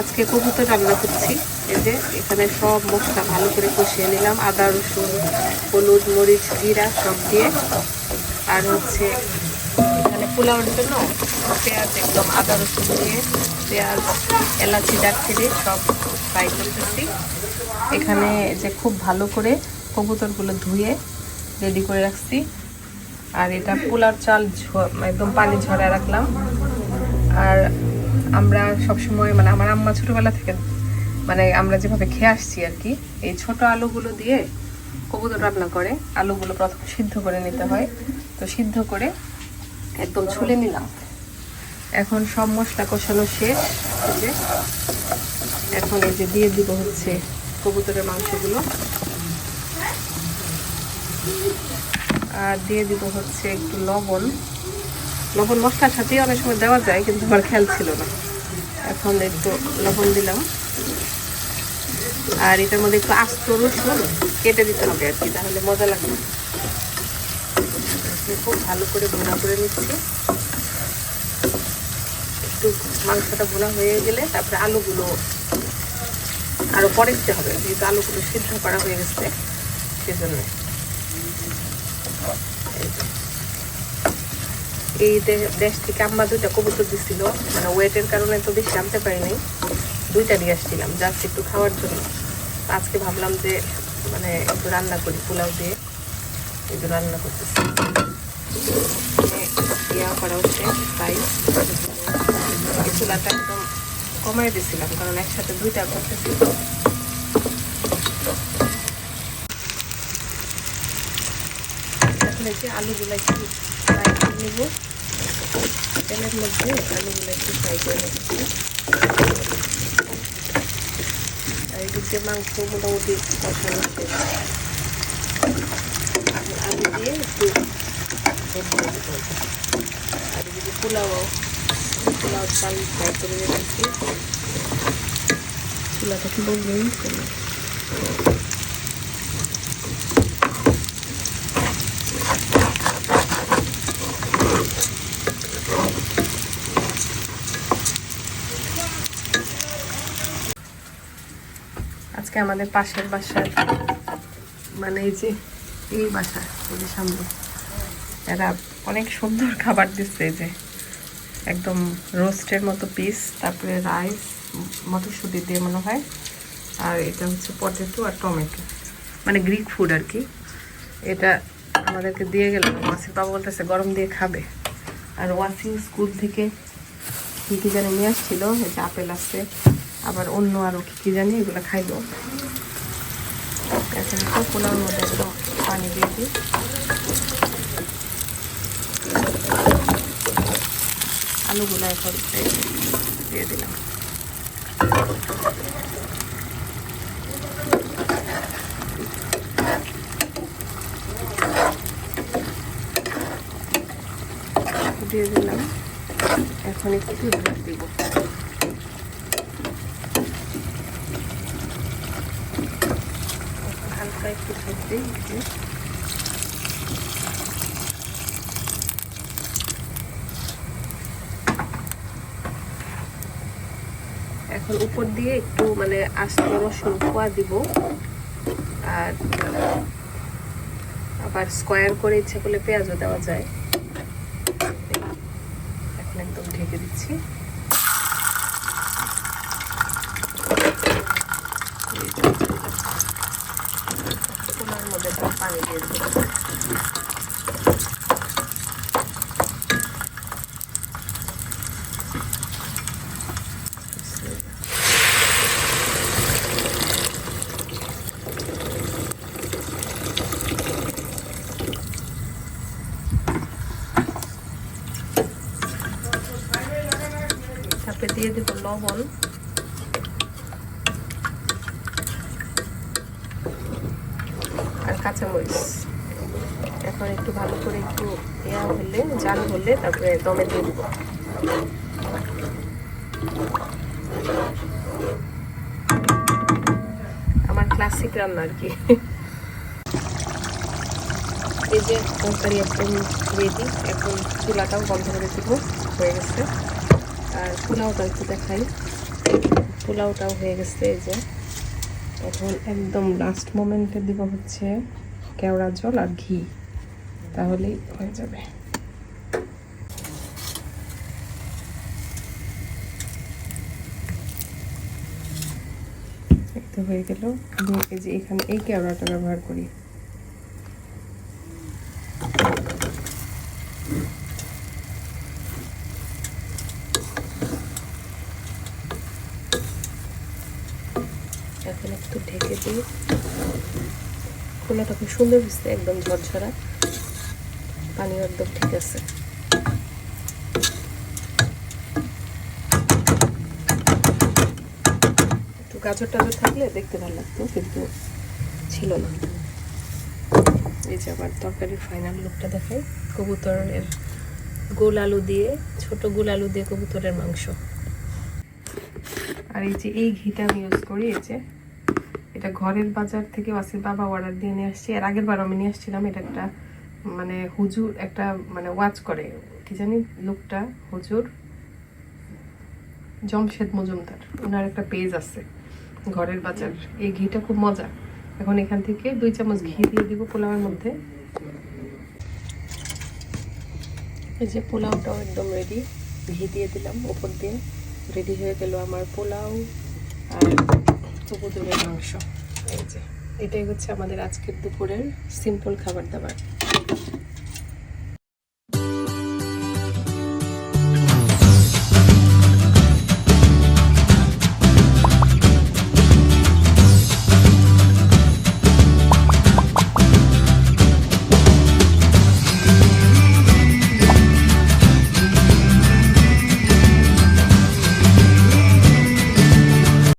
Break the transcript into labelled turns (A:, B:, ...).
A: আজকে কবুতর রান্না করছি। এই যে এখানে সব মশলা ভালো করে কষিয়ে নিলাম। আদা, রসুন, হলুদ, মরিচ, জিরা সব দিয়ে। আর হচ্ছে এখানে পোলাওর জন্য পেঁয়াজ একদম আদা, রসুন দিয়ে পেঁয়াজ, এলাচি, দারচিনি সব ফ্রাই করতেছি। এখানে যে খুব ভালো করে কবুতরগুলো ধুয়ে রেডি করে রাখছি। আর এটা পোলার চাল একদম পানি ঝরা রাখলাম। আর আমরা সবসময় মানে আমার আম্মা ছোটবেলা থেকে মানে আমরা যেভাবে খেয়ে আসছি আর কি, এই ছোট আলুগুলো দিয়ে কবুতর রান্না করে, আলুগুলো প্রথম সিদ্ধ করে নিতে হয়। তো সিদ্ধ করে একদম ছুলে নিলাম। এখন সব মশলা কষানো শেষ। যে এখন এই যে দিয়ে দিব হচ্ছে কবুতরের মাংসগুলো। আর দিয়ে দিব হচ্ছে একটু লবণ। লবণ মশলার সাথেই অনেক সময় দেওয়া যায়, কিন্তু আমার খেয়াল ছিল না। এখন একটু লবণ দিলাম। আর এটার মধ্যে একটু আস্ত রসুন কেটে দিতে হবে আর কি, তাহলে মজা লাগবে। খুব ভালো করে ভোনা করে নিচ্ছি। একটু মাংসটা ভোনা হয়ে গেলে তারপরে আলুগুলো আরও পরে দিতে হবে, যেহেতু আলুগুলো সিদ্ধ করা হয়ে গেছে, সেজন্য। এই দেশ থেকে আম্মা দুইটা কবুতর দিছিল। মানে ওয়েটের কারণে তো বেশি আনতে পারিনি দুইটা নিয়ে আসছিলাম জাস্ট একটু খাওয়ার জন্য। আজকে ভাবলাম যে মানে একটু রান্না করি, পোলাও দিয়ে। একটু রান্না করতেছি। একদম কমাই দিয়েছিলাম কারণ একসাথে দুইটা করতেছি। আলুগুলো একটু তেলের মধ্যে আলুগুলো একটু ফ্রাই করে নিচ্ছি এদিকে মাংস মোটামুটি কষানো শেষ আলু দিয়ে একটু। আর এদিকে পোলাও পোলাও চাল ফ্রাই করে রেখেছি। চুলাটা কি বলবেন আজকে আমাদের পাশের বাসার মানে এই যে, এই বাসা যে সামনে। এরা অনেক সুন্দর খাবার দিচ্ছে যে। একদম রোস্টের মতো পিস, তারপরে রাইস, মটরশুঁটি দিয়ে মনে হয়। আর এটা হচ্ছে পটেটো আর টমেটো। মানে গ্রিক ফুড আর কি। এটা আমাদেরকে দিয়ে গেল। ওয়াসির বাবা বলতেছে, গরম দিয়ে খাবে। আর ওয়াসি স্কুল থেকে কী কী যেন নিয়ে আসছিল যে আপেল আছে আবার অন্য আরও কী কী জানি এগুলো খাইলো। এখন তো পোলাওর মধ্যে একদম পানি দিয়ে দিই। আলুগুলো এখন দিয়ে দিলাম। দিয়ে দিলাম। এখন একটু দিব। এখন উপর দিয়ে একটু মানে আস্ত রসুন খোয়া দিব। আর, আবার স্কোয়ার করে ইচ্ছে করলে পেঁয়াজও দেওয়া যায়। এখন একদম ঢেকে দিচ্ছি পোলার মধ্যে একদম পানি দিয়ে দেবো তারপরে দিয়ে দেবো লবণ কাঁচামরিচ। এখন একটু ভালো করে একটু ইয়া হলে, জাল হলে তারপরে দমে দিয়ে দেবো। আমার ক্লাসিক রান্না আর কি। এই যে তরকারি একদম রেডি এখন চুলাটাও বন্ধ করে দিব, হয়ে গেছে। আর পোলাওটা একটু দেখাই। পোলাওটাও হয়ে গেছে এই যে। এখন একদম লাস্ট মোমেন্টে দিব হচ্ছে কেওড়া জল আর ঘি। তাহলেই হয়ে যাবে। হয়ে গেল। এই যে এখানে এই কেওড়াটা ব্যবহার করি এখন একটু ঢেকে দিই। খোলাটা খুব সুন্দর হচ্ছে একদম ঝরঝরা। পানি একদম ঠিক আছে। একটু গাজর টাজর থাকলে দেখতে ভালো লাগতো, কিন্তু ছিল না। এই যে আবার তরকারির ফাইনাল লুকটা দেখাই। কবুতরের গোল আলু দিয়ে, ছোট গোল আলু দিয়ে কবুতরের মাংস। আর এই যে এই ঘিটা আমি ইউজ করি, এই যে এটা ঘরের বাজার থেকে ওয়াসির বাবা অর্ডার দিয়ে নিয়ে আসছি। এর আগের বার আমি নিয়ে আসছিলাম, এটা একটা মানে হুজুর একটা মানে ওয়াচ করে। কি জানি লোকটা, হুজুর জমশেদ মজুমদার। ওনার একটা পেজ আছে, ঘরের বাজার। এই ঘিটা খুব মজা। এখন এখান থেকে দুই চামচ ঘি দিয়ে দিব পোলাওয়ের মধ্যে। এই যে পোলাওটাও একদম রেডি ঘি দিয়ে দিলাম উপর দিয়ে। রেডি হয়ে গেল আমার পোলাও আর কবুতরের মাংস। এই যে। এটাই হচ্ছে আমাদের আজকের দুপুরের সিম্পল খাবার দাবার।